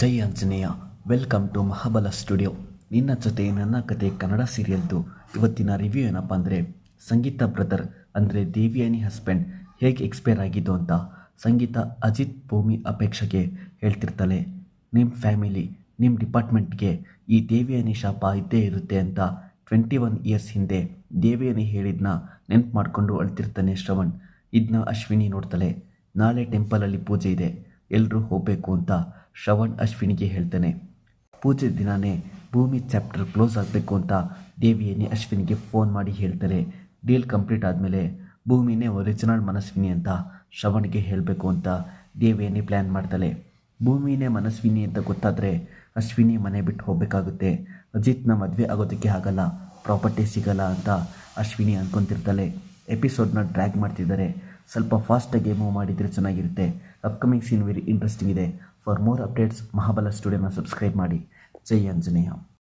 Jai Anjaneya, welcome to Mahabala Studio. ನಿನ್ನ ಜೊತೆ ನನ್ನ ಕತೆ ಕನ್ನಡ ಸೀರಿಯಲ್ದು ಇವತ್ತಿನ ರಿವ್ಯೂ ಏನಪ್ಪ ಅಂದರೆ, ಸಂಗೀತ ಬ್ರದರ್ ಅಂದರೆ ದೇವಿಯಾನಿ ಹಸ್ಬೆಂಡ್ ಹೇಗೆ ಎಕ್ಸ್ಪೈರ್ ಆಗಿದ್ದು ಅಂತ ಸಂಗೀತ ಅಜಿತ್ ಭೂಮಿ ಅಪೇಕ್ಷೆಗೆ ಹೇಳ್ತಿರ್ತಾಳೆ. ನಿಮ್ಮ ಫ್ಯಾಮಿಲಿ ನಿಮ್ಮ ಡಿಪಾರ್ಟ್ಮೆಂಟ್ಗೆ ಈ ದೇವಿಯಾನಿ ಶಾಪ ಇದ್ದೇ ಇರುತ್ತೆ ಅಂತ ಟ್ವೆಂಟಿ ಒನ್ ಇಯರ್ಸ್ ಹಿಂದೆ ದೇವಿಯಾನಿ ಹೇಳಿದ್ನ ನೆನ್ಪು ಮಾಡಿಕೊಂಡು ಅಳ್ತಿರ್ತಾನೆ ಶ್ರವಣ್. ಇದನ್ನ ಅಶ್ವಿನಿ ನೋಡ್ತಾಳೆ. ನಾಳೆ ಟೆಂಪಲಲ್ಲಿ ಪೂಜೆ ಇದೆ. ಎಲ್ಲರೂ ಹೋಗಬೇಕು ಅಂತ ಶ್ರವಣ್ ಅಶ್ವಿನಿಗೆ ಹೇಳ್ತಾನೆ. ಪೂಜೆ ದಿನಾನೇ ಭೂಮಿ ಚಾಪ್ಟರ್ ಕ್ಲೋಸ್ ಆಗಬೇಕು ಅಂತ ದೇವಿಯನ್ನೇ ಅಶ್ವಿನಿಗೆ ಫೋನ್ ಮಾಡಿ ಹೇಳ್ತಾರೆ. ಡೀಲ್ ಕಂಪ್ಲೀಟ್ ಆದಮೇಲೆ ಭೂಮಿನೇ ಒರಿಜಿನಲ್ ಮನಸ್ವಿನಿ ಅಂತ ಶ್ರವಣ್ಗೆ ಹೇಳಬೇಕು ಅಂತ ದೇವಿಯೇನೆ ಪ್ಲ್ಯಾನ್ ಮಾಡ್ತಾಳೆ. ಭೂಮಿನೇ ಮನಸ್ವಿನಿ ಅಂತ ಗೊತ್ತಾದರೆ ಅಶ್ವಿನಿ ಮನೆ ಬಿಟ್ಟು ಹೋಗಬೇಕಾಗುತ್ತೆ. ಅಜಿತ್ನ ಮದುವೆ ಆಗೋದಕ್ಕೆ ಆಗಲ್ಲ ಪ್ರಾಪರ್ಟಿ ಸಿಗಲ್ಲ ಅಂತ ಅಶ್ವಿನಿ ಅಂದ್ಕೊತಿರ್ತಾಳೆ ಎಪಿಸೋಡ್ನ ಡ್ರ್ಯಾಗ್ ಮಾಡ್ತಿದ್ದಾರೆ. ಸ್ವಲ್ಪ ಫಾಸ್ಟಾಗಿ ಮೂವ್ ಮಾಡಿದರೆ ಚೆನ್ನಾಗಿರುತ್ತೆ. ಅಪ್ಕಮಿಂಗ್ ಸೀನ್ ವೆರಿ ಇಂಟ್ರೆಸ್ಟಿಂಗ್ ಇದೆ. ಫಾರ್ ಮೋರ್ ಅಪ್ಡೇಟ್ಸ್ ಮಹಾಬಲ ಸ್ಟುಡಿಯೋನ ಸಬ್ಸ್ಕ್ರೈಬ್ ಮಾಡಿ. ಜೈ ಆಂಜನೇಯ.